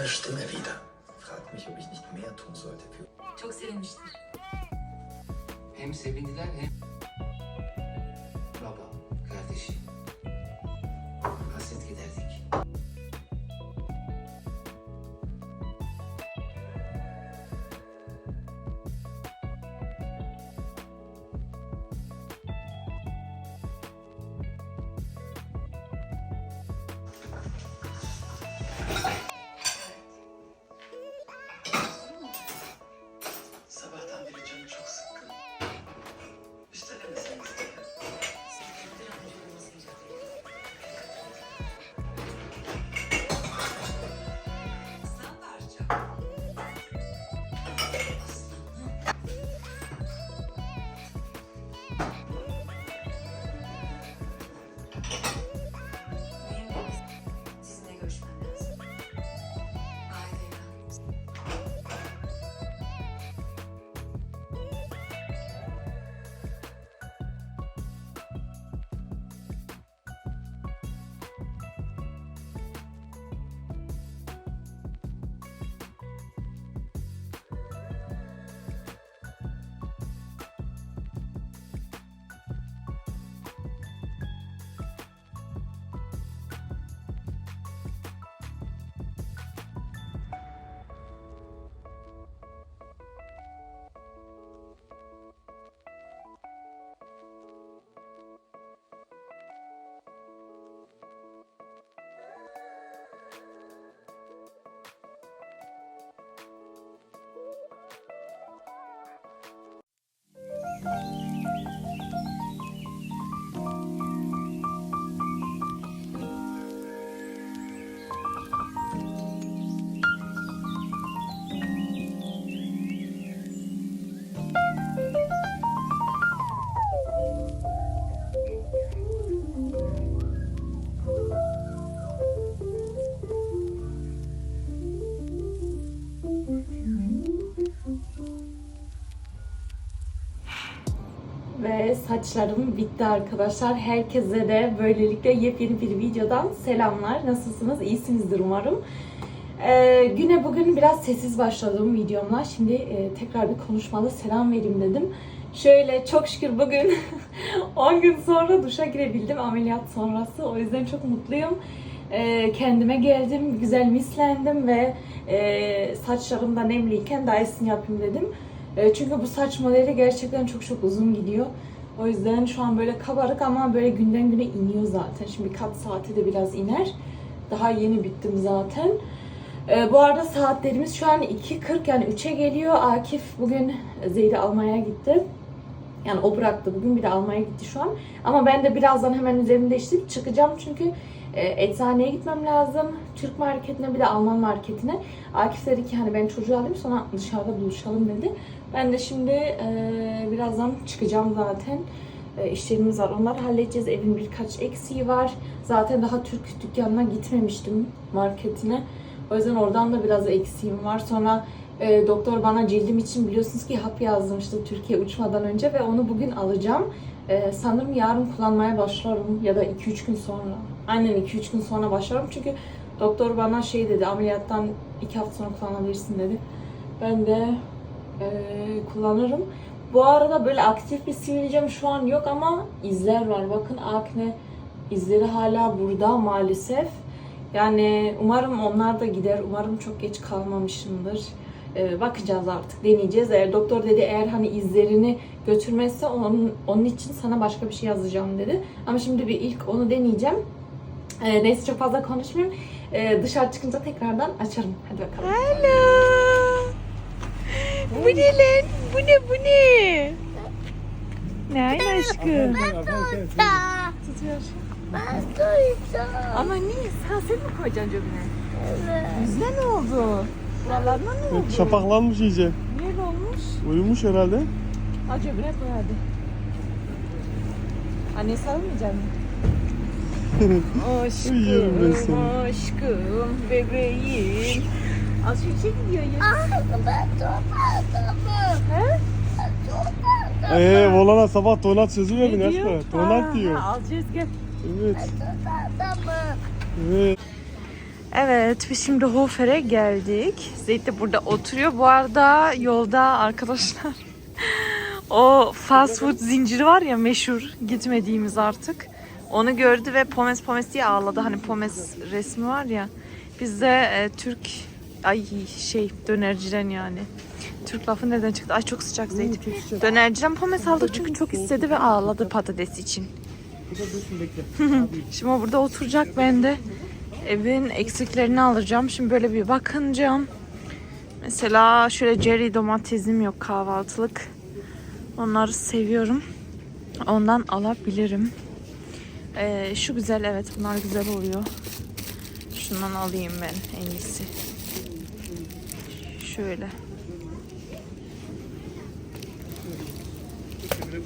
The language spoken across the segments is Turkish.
Ihre Stimme wieder. Fragt mich, ob ich nicht mehr tun sollte für Çok sevinmiştir. Hem sevindiler hem Ve saçlarım bitti arkadaşlar. Herkese de böylelikle yepyeni bir videodan selamlar. Nasılsınız? İyisinizdir umarım. Ee, güne bugün biraz sessiz başladığım videomla. Şimdi e, tekrar bir konuşmalı selam vereyim dedim. Şöyle çok şükür bugün 10 gün sonra duşa girebildim ameliyat sonrası. O yüzden çok mutluyum. Ee, kendime geldim, güzel mislendim ve e, saçlarım da nemliyken daha yapayım dedim. E, çünkü bu saç modeli gerçekten çok çok uzun gidiyor. O yüzden şu an böyle kabarık ama böyle günden güne iniyor zaten. Şimdi birkaç saate de biraz iner. Daha yeni bittim zaten. E, bu arada saatlerimiz şu an 2.40 yani 3'e geliyor. Akif bugün Zeyd'i almaya gitti. Yani o bıraktı bugün bir de almaya gitti şu an. Ama ben de birazdan hemen üzerimi değiştirip çıkacağım çünkü e, eczaneye gitmem lazım. Türk marketine bir de Alman marketine. Akif dedi ki hani ben çocuğu alayım sonra dışarıda buluşalım dedi. Ben de şimdi e, birazdan çıkacağım zaten. E, işlerimiz var. Onları halledeceğiz. Evin birkaç eksiği var. Zaten daha Türk dükkanına gitmemiştim marketine. O yüzden oradan da biraz eksiğim var. Sonra e, doktor bana cildim için biliyorsunuz ki hap yazmıştı Türkiye uçmadan önce ve onu bugün alacağım. E, sanırım yarın kullanmaya başlarım ya da 2-3 gün sonra. Aynen 2-3 gün sonra başlarım çünkü doktor bana şey dedi ameliyattan 2 hafta sonra kullanabilirsin dedi. Ben de e, kullanırım. Bu arada böyle aktif bir sivilcem şu an yok ama izler var. Bakın akne izleri hala burada maalesef. Yani umarım onlar da gider. Umarım çok geç kalmamışımdır. Ee, bakacağız artık. Deneyeceğiz. Eğer doktor dedi eğer hani izlerini götürmezse onun, onun için sana başka bir şey yazacağım dedi. Ama şimdi bir ilk onu deneyeceğim. Ee, neyse çok fazla konuşmayayım. Ee, dışarı çıkınca tekrardan açarım. Hadi bakalım. Bu ne lan? Bu ne bu ne? Ne aşkım? Tutuyor. Ben duyacağım. Ama niye? Sen sen mi koyacaksın cebine? Yüzüne ne oldu? Buralarına ne oldu? Şapaklanmış iyice. Niye öyle olmuş? Uyumuş herhalde. Ha cebine koy hadi. Anne sarılmayacak mı? Aşkım, aşkım, bebeğim. Az şey gidiyor ya. Ben donatımım. He? Ee, Volana sabah donat sözü verdin. Donat Ha, diyor. ha, Alacağız gel. Evet. Evet. Evet, biz şimdi Hofer'e geldik. Zeyt de burada oturuyor. Bu arada yolda arkadaşlar o fast food zinciri var ya meşhur gitmediğimiz artık. Onu gördü ve Pomes Pomes diye ağladı. Hani Pomes resmi var ya. Biz de e, Türk ay şey dönerciden yani. Türk lafı nereden çıktı? Ay çok sıcak Zeyt. Dönerciden Pomes aldık çünkü çok istedi ve ağladı patates için. Şimdi o burada oturacak ben de evin eksiklerini alacağım. Şimdi böyle bir bakınacağım. Mesela şöyle cherry domatesim yok kahvaltılık. Onları seviyorum. Ondan alabilirim. Ee, şu güzel evet bunlar güzel oluyor. Şundan alayım ben en iyisi. Şöyle.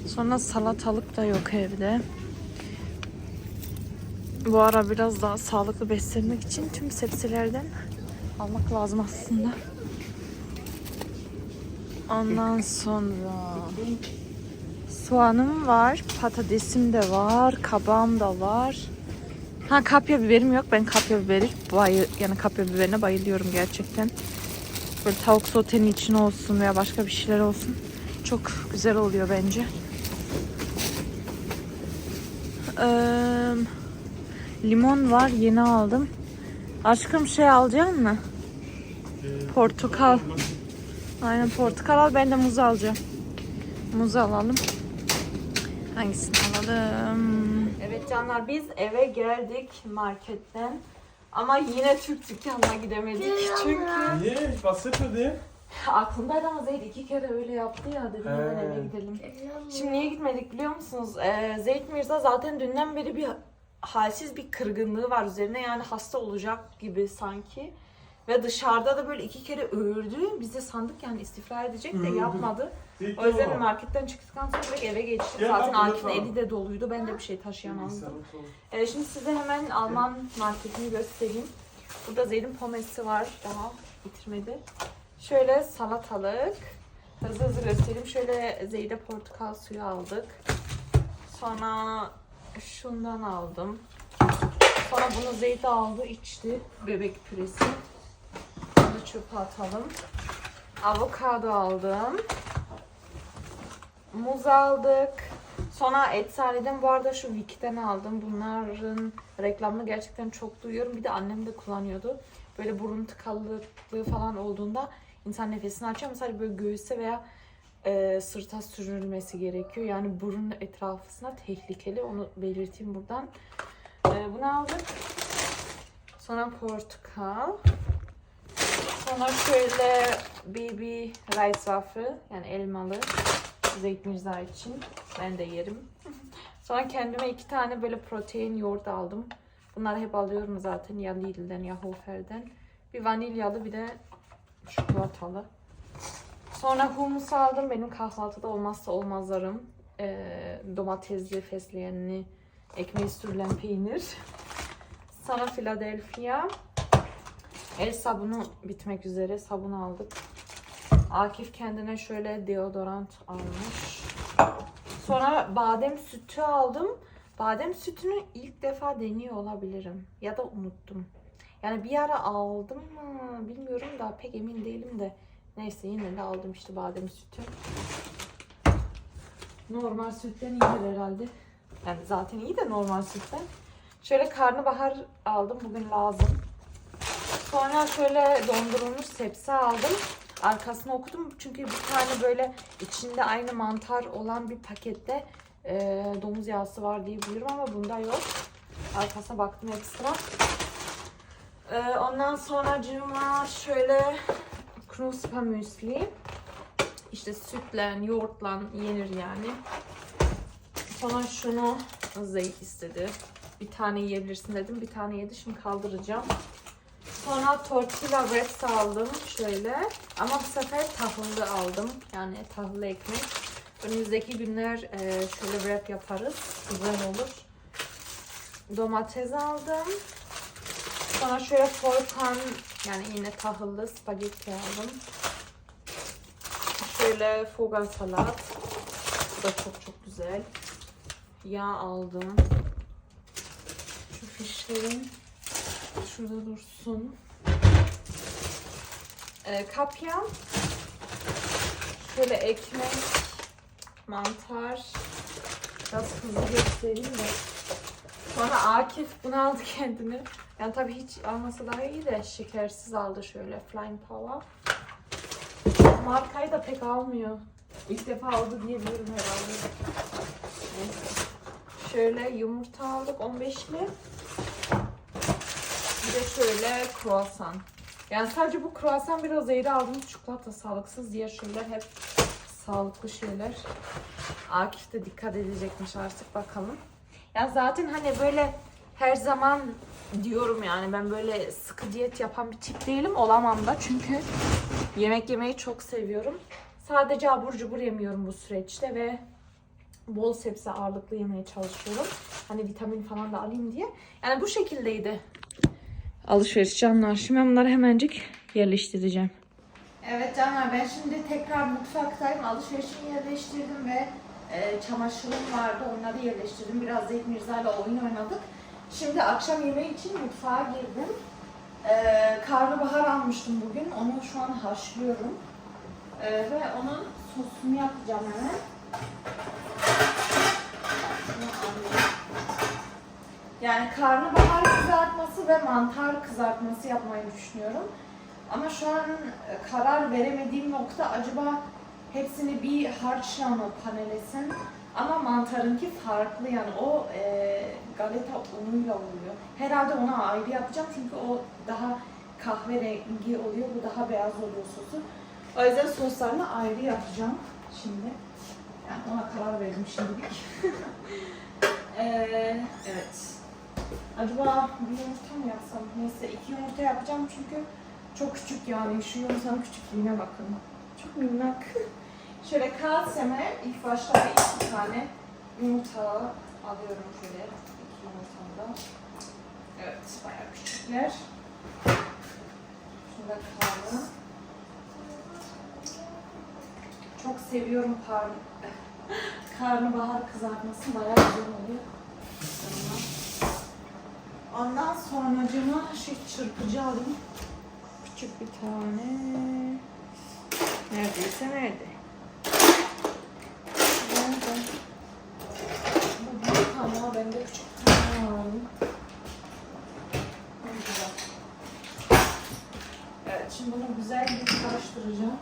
Sonra salatalık da yok evde. Bu ara biraz daha sağlıklı beslenmek için tüm sebzelerden almak lazım aslında. Ondan sonra soğanım var, patatesim de var, kabağım da var. Ha kapya biberim yok. Ben kapya biberi bayı yani kapya biberine bayılıyorum gerçekten. Böyle tavuk sotenin içine olsun veya başka bir şeyler olsun. Çok güzel oluyor bence. Eee Limon var yeni aldım. Aşkım şey alacak mı? Portakal. Aynen portakal al ben de muz alacağım. Muz alalım. Hangisini alalım? Evet canlar biz eve geldik marketten. Ama yine Türk dükkanına gidemedik çünkü Niye? Hiç bahsetmedi. aklımdaydı ama Zeyd iki kere öyle yaptı ya dedim hemen He. eve gidelim. Şimdi niye gitmedik biliyor musunuz? Ee, Zeyd Mirza zaten dünden beri bir halsiz bir kırgınlığı var üzerine yani hasta olacak gibi sanki. Ve dışarıda da böyle iki kere öğürdü. Biz de sandık yani istifra edecek de yapmadı. O yüzden marketten çıktıktan sonra direkt eve geçtik. Gel Zaten bak, Akif'in lütfen. eli de doluydu. Ben de bir şey taşıyamazdım. Ee, şimdi size hemen Alman marketini göstereyim. Burada Zeyd'in pomesi var. Daha bitirmedi. Şöyle salatalık. Hızlı hızlı göstereyim. Şöyle Zeyd'e portakal suyu aldık. Sonra şundan aldım. Sonra bunu Zeyd aldı içti. Bebek püresi. Çöpe atalım. Avokado aldım. Muz aldık. Sonra Eczaneden bu arada şu Vicky'den aldım. Bunların reklamını gerçekten çok duyuyorum. Bir de annem de kullanıyordu. Böyle burun tıkanıklığı falan olduğunda insan nefesini açıyor. Mesela böyle göğüse veya e, sırta sürülmesi gerekiyor. Yani burun etrafına tehlikeli. Onu belirteyim buradan. E, bunu aldık. Sonra portakal. Sonra şöyle baby rice waffle yani elmalı Zeyt Mirza için. Ben de yerim. Sonra kendime iki tane böyle protein yoğurt aldım. Bunları hep alıyorum zaten ya Lidl'den ya Hofer'den. Bir vanilyalı bir de çikolatalı. Sonra humus aldım. Benim kahvaltıda olmazsa olmazlarım. Ee, domatesli, fesleğenli, ekmeği sürülen peynir. Sonra Philadelphia. El sabunu bitmek üzere. Sabun aldık. Akif kendine şöyle deodorant almış. Sonra badem sütü aldım. Badem sütünü ilk defa deniyor olabilirim. Ya da unuttum. Yani bir ara aldım mı bilmiyorum da pek emin değilim de. Neyse yine de aldım işte badem sütü. Normal sütten iyidir herhalde. Yani zaten iyi de normal sütten. Şöyle karnabahar aldım. Bugün lazım. Sonra şöyle dondurulmuş sebze aldım. Arkasını okudum çünkü bir tane böyle içinde aynı mantar olan bir pakette e, domuz yağısı var diye biliyorum ama bunda yok. Arkasına baktım ekstra. E, ondan sonra cıma şöyle Knusper müsli. İşte sütle, yoğurtla yenir yani. Sonra şunu Zeyt istedi. Bir tane yiyebilirsin dedim. Bir tane yedi. Şimdi kaldıracağım. Sonra tortilla wraps aldım şöyle. Ama bu sefer tahıllı aldım. Yani tahıllı ekmek. Önümüzdeki günler e, şöyle wrap yaparız. Güzel olur. Domates aldım. Sonra şöyle forpan yani yine tahıllı spagetti aldım. Şöyle foga salat. Bu da çok çok güzel. Yağ aldım. Şu fişlerin Şurada dursun. Ee, kapyan. Şöyle ekmek, mantar. Biraz hızlı göstereyim de. Sonra Akif bunu aldı kendine. Yani tabii hiç almasa daha iyi de şekersiz aldı şöyle Flying Power. Markayı da pek almıyor. İlk defa aldı diyebilirim herhalde. Neyse. Şöyle yumurta aldık 15'li. Bir de şöyle kruvasan. Yani sadece bu kruvasan biraz eğri aldığımız çikolata sağlıksız. Diğer şeyler hep sağlıklı şeyler. Akif de dikkat edecekmiş artık bakalım. Ya zaten hani böyle her zaman diyorum yani ben böyle sıkı diyet yapan bir tip değilim. Olamam da çünkü yemek yemeyi çok seviyorum. Sadece abur cubur yemiyorum bu süreçte ve bol sebze ağırlıklı yemeye çalışıyorum. Hani vitamin falan da alayım diye. Yani bu şekildeydi. Alışveriş canlar. Şimdi ben bunları hemencik yerleştireceğim. Evet canlar ben şimdi tekrar mutfaktayım. Alışverişimi yerleştirdim ve e, çamaşırım vardı. Onları yerleştirdim. Biraz Zeyt Mirza ile oyun oynadık. Şimdi akşam yemeği için mutfağa girdim. E, karnabahar almıştım bugün. Onu şu an haşlıyorum. E, ve onun sosunu yapacağım hemen. Yani karnabahar kızartması ve mantar kızartması yapmayı düşünüyorum. Ama şu an e, karar veremediğim nokta acaba hepsini bir harçla mı panelesin? Ama mantarınki farklı yani o e, galeta unuyla oluyor. Herhalde ona ayrı yapacağım çünkü o daha kahverengi oluyor, bu daha beyaz oluyor sosu. O yüzden soslarını ayrı yapacağım şimdi. Yani ona karar verdim şimdilik. Ee, evet. Acaba bir yumurta mı yapsam? Neyse iki yumurta yapacağım çünkü çok küçük yani. Şu yumurtanın küçüklüğüne bakın. Çok minnak. Şöyle kağıt seme ilk başta bir iki tane yumurta alıyorum şöyle. iki yumurtamı da. Evet bayağı küçükler. Şurada kaldı. Çok seviyorum kar karnabahar kızartması bayağı güzel oluyor. Ondan sonracıma şey çırpıcı alayım. Küçük bir tane. Neredeyse nerede? Nerede? Bu büyük ama ben de küçük tane alayım. Evet şimdi bunu güzel bir karıştıracağım.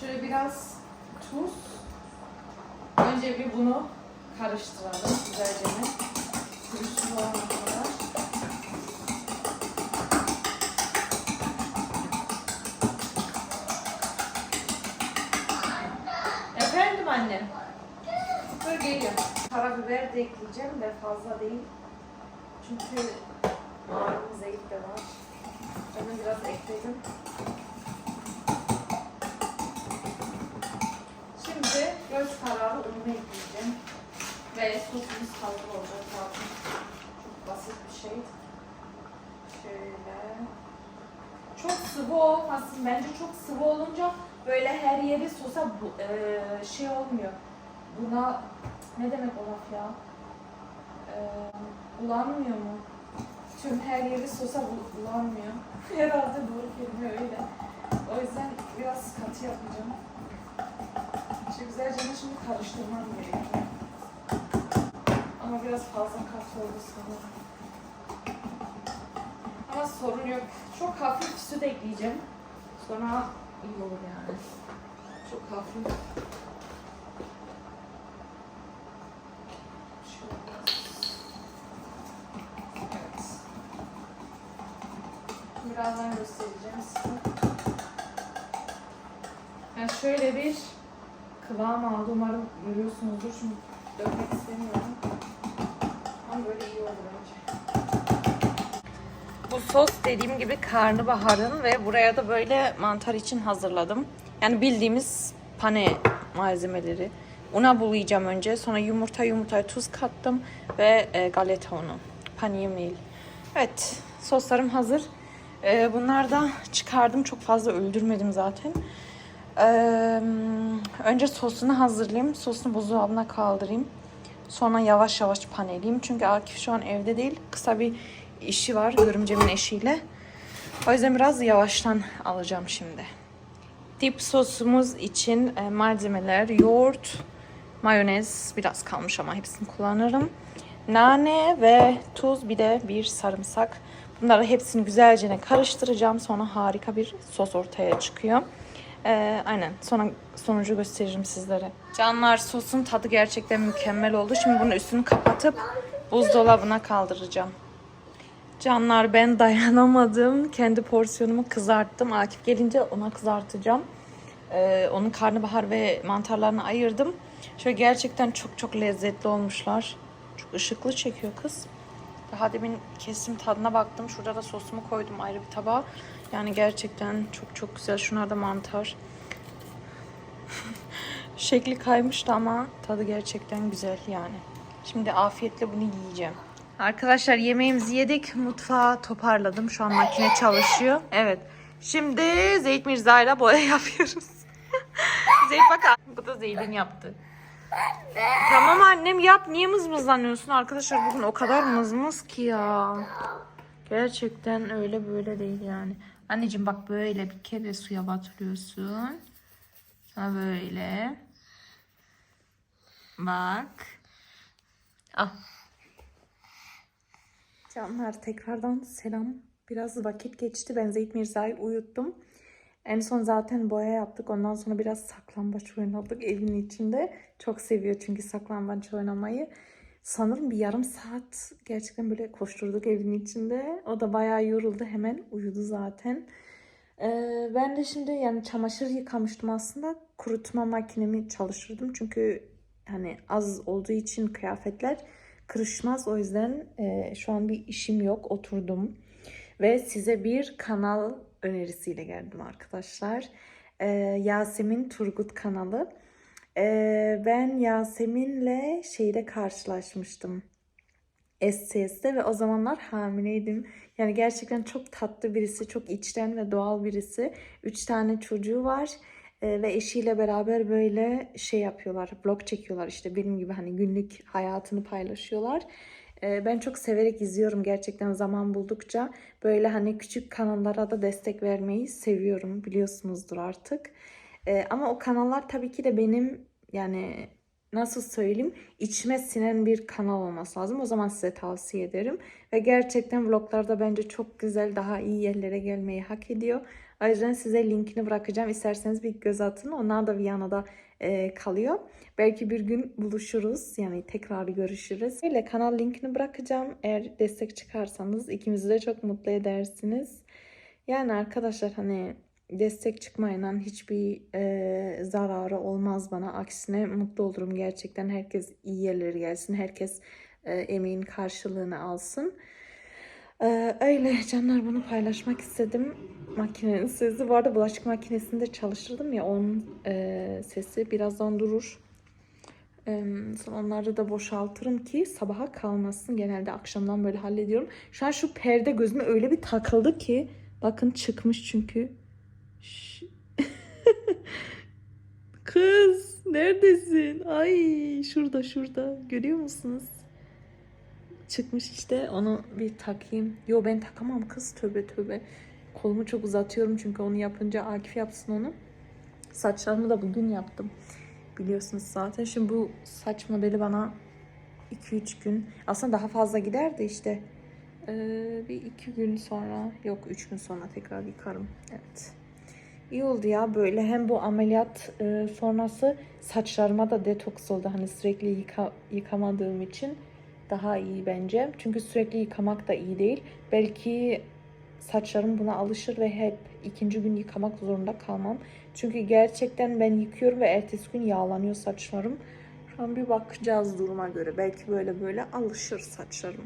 Şöyle biraz tuz. Önce bir bunu karıştıralım güzelce. Sürüşü olana kadar. Efendim annem. Dur geliyorum. Karabiber de ekleyeceğim de fazla değil. Çünkü malum zeyt de var. Onu biraz ekledim. Şimdi göz kararı unu ekleyeceğim. Ve sosumuz hazır olacak zaten. Çok basit bir şey. Şöyle. Çok sıvı olmasın. Bence çok sıvı olunca böyle her yeri sosa bu, eee, şey olmuyor. Buna ne demek o laf ya? Eee bulanmıyor mu? Tüm her yeri sosa bu- bulanmıyor. Herhalde doğru kelime öyle. O yüzden biraz katı yapacağım. Şu güzelce şimdi karıştırmam gerekiyor. Ama biraz fazla katı oldu sanırım. Ama sorun yok. Çok hafif süt ekleyeceğim. Sonra iyi olur yani. Çok hafif. Evet. Birazdan göstereceğim size. Yani şöyle bir kıvam aldı. Umarım görüyorsunuzdur. Şimdi dökmek istemiyorum. Ama böyle iyi olur. Bu sos dediğim gibi karnabaharın ve buraya da böyle mantar için hazırladım. Yani bildiğimiz pane malzemeleri. Una bulayacağım önce. Sonra yumurta yumurtaya tuz kattım ve e, galeta unu. Paniye değil. Evet soslarım hazır. E, bunlar da çıkardım. Çok fazla öldürmedim zaten. Ee, önce sosunu hazırlayayım. Sosunu buzdolabına kaldırayım. Sonra yavaş yavaş paneliyim. Çünkü Akif şu an evde değil. Kısa bir işi var görümcemin eşiyle. O yüzden biraz yavaştan alacağım şimdi. Dip sosumuz için e, malzemeler yoğurt, mayonez biraz kalmış ama hepsini kullanırım. Nane ve tuz bir de bir sarımsak. Bunları hepsini güzelce karıştıracağım. Sonra harika bir sos ortaya çıkıyor. Ee, aynen. Sonra sonucu gösteririm sizlere. Canlar sosun tadı gerçekten mükemmel oldu. Şimdi bunun üstünü kapatıp buzdolabına kaldıracağım. Canlar ben dayanamadım. Kendi porsiyonumu kızarttım. Akif gelince ona kızartacağım. Ee, onun karnabahar ve mantarlarını ayırdım. Şöyle gerçekten çok çok lezzetli olmuşlar. Çok ışıklı çekiyor kız. Daha demin kesim tadına baktım. Şurada da sosumu koydum ayrı bir tabağa. Yani gerçekten çok çok güzel. Şunlar da mantar. Şekli kaymıştı ama tadı gerçekten güzel yani. Şimdi afiyetle bunu yiyeceğim. Arkadaşlar yemeğimizi yedik. Mutfağı toparladım. Şu an makine çalışıyor. Evet. Şimdi Zeyt Mirza ile boya yapıyoruz. Zeyt bak. Bu da Zeyt'in yaptı. Tamam annem yap. Niye mızmızlanıyorsun? Arkadaşlar bugün o kadar mızmız ki ya. Gerçekten öyle böyle değil yani. Anneciğim bak böyle bir kere suya batırıyorsun. Sonra böyle. Bak. Al. Canlar tekrardan selam. Biraz vakit geçti. Ben Zeyt Mirza'yı uyuttum. En son zaten boya yaptık. Ondan sonra biraz saklambaç oynadık evin içinde. Çok seviyor çünkü saklambaç oynamayı. Sanırım bir yarım saat gerçekten böyle koşturduk evin içinde. O da bayağı yoruldu. Hemen uyudu zaten. Ee, ben de şimdi yani çamaşır yıkamıştım aslında. Kurutma makinemi çalıştırdım. Çünkü hani az olduğu için kıyafetler kırışmaz. O yüzden e, şu an bir işim yok. Oturdum. Ve size bir kanal önerisiyle geldim arkadaşlar. Ee, Yasemin Turgut kanalı. Ee, ben Yasemin'le şeyde karşılaşmıştım. SCS'de ve o zamanlar hamileydim. Yani gerçekten çok tatlı birisi, çok içten ve doğal birisi. Üç tane çocuğu var Ee, ve eşiyle beraber böyle şey yapıyorlar, vlog çekiyorlar işte benim gibi hani günlük hayatını paylaşıyorlar. Ee, ben çok severek izliyorum gerçekten zaman buldukça. Böyle hani küçük kanallara da destek vermeyi seviyorum biliyorsunuzdur artık. Ee, ama o kanallar tabii ki de benim yani nasıl söyleyeyim içime sinen bir kanal olması lazım. O zaman size tavsiye ederim. Ve gerçekten vloglarda bence çok güzel daha iyi yerlere gelmeyi hak ediyor. O yüzden size linkini bırakacağım. İsterseniz bir göz atın. Onlar da Viyana'da e, kalıyor. Belki bir gün buluşuruz. Yani tekrar görüşürüz. Öyle kanal linkini bırakacağım. Eğer destek çıkarsanız ikimizi de çok mutlu edersiniz. Yani arkadaşlar hani destek çıkmayla hiçbir e, zararı olmaz bana. Aksine mutlu olurum gerçekten. Herkes iyi yerlere gelsin. Herkes e, emeğin karşılığını alsın. Ee, öyle canlar bunu paylaşmak istedim. Makinenin sesi. Bu arada bulaşık makinesinde çalıştırdım ya onun e, sesi birazdan durur. Ee, sonra onları da boşaltırım ki sabaha kalmasın. Genelde akşamdan böyle hallediyorum. Şu an şu perde gözüme öyle bir takıldı ki. Bakın çıkmış çünkü. Kız neredesin? Ay şurada şurada. Görüyor musunuz? çıkmış işte onu bir takayım. Yo ben takamam kız tövbe tövbe. Kolumu çok uzatıyorum çünkü onu yapınca Akif yapsın onu. Saçlarımı da bugün yaptım. Biliyorsunuz zaten. Şimdi bu saç modeli bana 2-3 gün aslında daha fazla gider de işte ee, bir iki gün sonra yok üç gün sonra tekrar yıkarım. Evet. İyi oldu ya böyle hem bu ameliyat e, sonrası saçlarıma da detoks oldu. Hani sürekli yıka, yıkamadığım için daha iyi bence. Çünkü sürekli yıkamak da iyi değil. Belki saçlarım buna alışır ve hep ikinci gün yıkamak zorunda kalmam. Çünkü gerçekten ben yıkıyorum ve ertesi gün yağlanıyor saçlarım. Şu an bir bakacağız duruma göre. Belki böyle böyle alışır saçlarım.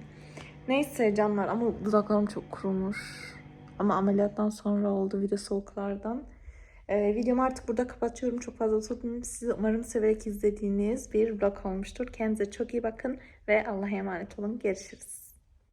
Neyse canlar ama dudaklarım çok kurumuş. Ama ameliyattan sonra oldu bir de soğuklardan. Ee, videomu artık burada kapatıyorum. Çok fazla tutmayayım. Sizi umarım severek izlediğiniz bir vlog olmuştur. Kendinize çok iyi bakın ve Allah'a emanet olun. Görüşürüz.